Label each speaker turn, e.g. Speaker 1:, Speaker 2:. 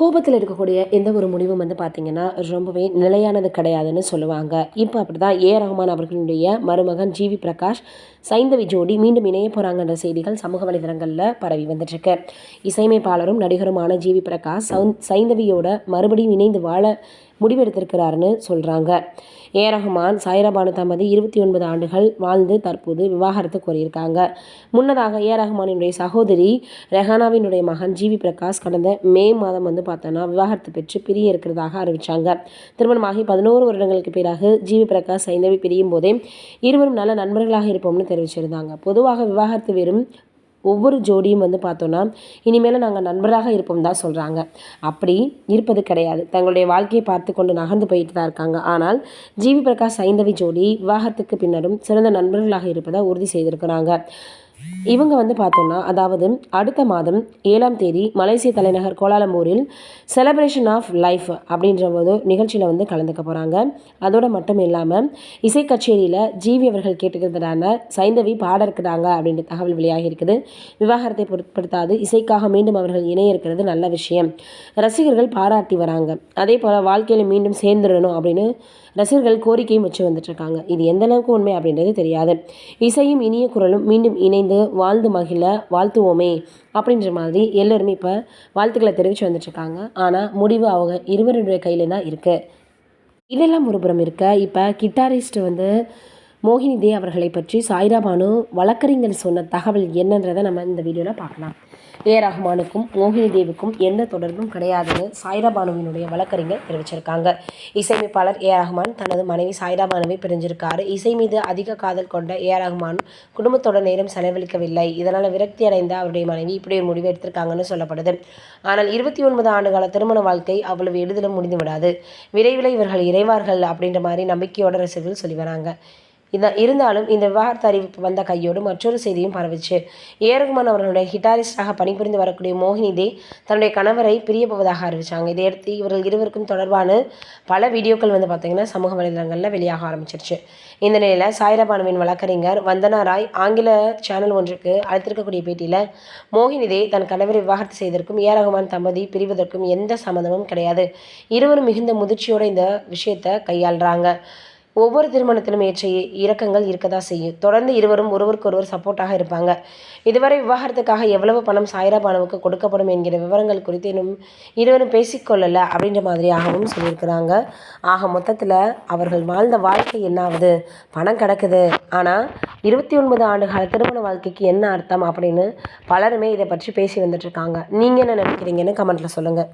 Speaker 1: கோபத்தில் இருக்கக்கூடிய எந்த ஒரு முடிவும் வந்து பார்த்திங்கன்னா ரொம்பவே நிலையானது கிடையாதுன்னு சொல்லுவாங்க. இப்போ அப்படி தான் ஏ. ரஹ்மான் அவர்களுடைய மருமகன் ஜிவி பிரகாஷ் சைந்தவி ஜோடி மீண்டும் இணைய போகிறாங்கன்ற செய்திகள் சமூக வலைதளங்களில் பரவி வந்துட்டுருக்கு. இசையமைப்பாளரும் நடிகருமான ஜிவி பிரகாஷ் சவுந் சைந்தவியோட மறுபடியும் இணைந்து வாழ முடிவெடுத்திருக்கிறாருன்னு சொல்கிறாங்க ஏ. ரஹ்மான் சாய்ரபானு தம்பதி இருபத்தி ஒன்பது ஆண்டுகள் வாழ்ந்து தற்போது விவாகரத்து கோரியிருக்காங்க. முன்னதாக ஏ. ரஹ்மானினுடைய சகோதரி ரெஹானாவினுடைய மகன் ஜிவி பிரகாஷ் கடந்த மே மாதம் வந்து பார்த்தோன்னா விவாகரத்து பெற்று பிரிய இருக்கிறதாக அறிவித்தாங்க திருமணமாகி பதினோரு வருடங்களுக்கு பிறகு ஜிவி பிரகாஷ் சைந்தவி பிரியும் போதே இருவரும் நல்ல நண்பர்களாக இருப்போம்னு தெரிவிச்சிருந்தாங்க. பொதுவாக விவாகரத்து வெறும் ஒவ்வொரு ஜோடியும் வந்து பார்த்தோன்னா இனிமேல் நாங்கள் நண்பராக இருப்போம் தான் சொல்கிறாங்க அப்படி இருப்பது கிடையாது. தங்களுடைய வாழ்க்கையை பார்த்து கொண்டு நகர்ந்து போயிட்டு தான் இருக்காங்க. ஆனால் ஜிவி பிரகாஷ் சைந்தவி ஜோடி விவாகத்துக்கு பின்னரும் சிறந்த நண்பர்களாக இருப்பதை உறுதி செய்திருக்கிறாங்க. இவங்க வந்து பார்த்தோம்னா அதாவது அடுத்த மாதம் ஏழாம் தேதி மலேசிய தலைநகர் கோலாலம்பூரில் செலப்ரேஷன் ஆஃப் லைஃப் அப்படின்ற ஒரு நிகழ்ச்சியில் வந்து கலந்துக்க போகிறாங்க அதோடு மட்டும் இல்லாமல் இசை கச்சேரியில் ஜிவி அவர்கள் கேட்டுக்கிறதுனால சைந்தவி பாட இருக்கிறாங்க அப்படின்ற தகவல் வெளியாகி இருக்குது. விவாகரத்தை பொருட்படுத்தாது இசைக்காக மீண்டும் அவர்கள் இணைய இருக்கிறது நல்ல விஷயம். ரசிகர்கள் பாராட்டி வராங்க. அதே போல் வாழ்க்கையில் மீண்டும் சேர்ந்துடணும் அப்படின்னு ரசிகர்கள் கோரிக்கையும் வச்சு வந்துட்டுருக்காங்க இது எந்த அளவுக்கு உண்மை அப்படின்றது தெரியாது. இசையும் இனிய குரலும் மீண்டும் இணைந்து வாழ்ந்து மகிழ வாழ்த்துவோமே அப்படின்ற மாதிரி எல்லோருமே இப்போ வாழ்த்துக்களை தெரிவித்து வந்துட்டுருக்காங்க ஆனால் முடிவு அவங்க இருவருடைய கையில் தான் இருக்குது இதெல்லாம் ஒரு புறம் இருக்க இப்போ கிட்டாரிஸ்ட் வந்து மோகினி தே அவர்களை பற்றி சாய்ரா பானு வழக்கறிஞர் சொன்ன தகவல் என்னன்றதை நம்ம இந்த வீடியோவில் பார்க்கலாம். ஏ. ரஹ்மானுக்கும் மோகினி தேவுக்கும் எந்த தொடர்பும் கிடையாதுன்னு சாய்ரா பானுவினுடைய வழக்கறிஞர் தெரிவிச்சிருக்காங்க. இசையமைப்பாளர் ஏ. ரஹ்மான் தனது மனைவி சாய்ரா பானுவை பிரிஞ்சிருக்காரு. இசை மீது அதிக காதல் கொண்ட ஏ. ரஹ்மான் குடும்பத்தோட நேரம் செலவழிக்கவில்லை. இதனால் விரக்தி அடைந்த அவருடைய மனைவி இப்படி ஒரு முடிவு எடுத்திருக்காங்கன்னு சொல்லப்படுது. ஆனால் இருபத்தி ஒன்பது ஆண்டுகால திருமண வாழ்க்கை அவ்வளவு எளிதிலும் முடிந்து விடாது விரைவில் இவர்கள் இறைவார்கள் அப்படின்ற மாதிரி நம்பிக்கையோட ரசிகர்கள் சொல்லி வராங்க. இதான் இருந்தாலும் இந்த விவகாரத்து அறிவிப்பு வந்த கையோடு மற்றொரு செய்தியும் பரவிச்சு. ஏரகுமான் அவர்களுடைய ஹிட்டாரிஸ்டாக பணிபுரிந்து வரக்கூடிய மோகினி தே தன்னுடைய கணவரை பிரியப்போவதாக அறிவித்தாங்க அறிவிச்சாங்க. இதையடுத்து இவர்கள் இருவருக்கும் தொடர்பான பல வீடியோக்கள் வந்து பார்த்திங்கன்னா சமூக வலைதளங்களில் வெளியாக ஆரம்பிச்சிருச்சு. இந்த நிலையில் சாய்ராபானுவின் வழக்கறிஞர் வந்தனா ராய் ஆங்கில சேனல் ஒன்றுக்கு அழைத்திருக்கக்கூடிய பேட்டியில் மோகினி தே தன் கணவரை விவாகரத்து செய்ததற்கும் ஏ ரகுமான் தம்பதி பிரிவதற்கும் எந்த சம்மந்தமும் கிடையாது. இருவரும் மிகுந்த முதிர்ச்சியோடு இந்த விஷயத்தை கையாளுறாங்க. ஒவ்வொரு திருமணத்திலும் ஏற்ற இறக்கங்கள் இருக்க தான் செய்யும். தொடர்ந்து இருவரும் ஒருவருக்கொருவர் சப்போர்ட்டாக இருப்பாங்க. இதுவரை விவாகரத்துக்காக எவ்வளவு பணம் சாய்ரா பானுவுக்கு கொடுக்கப்படும் என்கிற விவரங்கள் குறித்து இன்னும் இருவரும் பேசிக்கொள்ளலை அப்படின்ற மாதிரியாகவும் சொல்லியிருக்கிறாங்க. ஆக மொத்தத்தில் அவர்கள் வாழ்ந்த வாழ்க்கை என்னாவது? பணம் கிடக்குது. ஆனால் இருபத்தி ஒன்பது ஆண்டு கால திருமண வாழ்க்கைக்கு என்ன அர்த்தம் அப்படின்னு பலருமே இதை பற்றி பேசி வந்துட்டுருக்காங்க நீங்கள் என்ன நினைக்கிறீங்கன்னு கமெண்ட்டில் சொல்லுங்கள்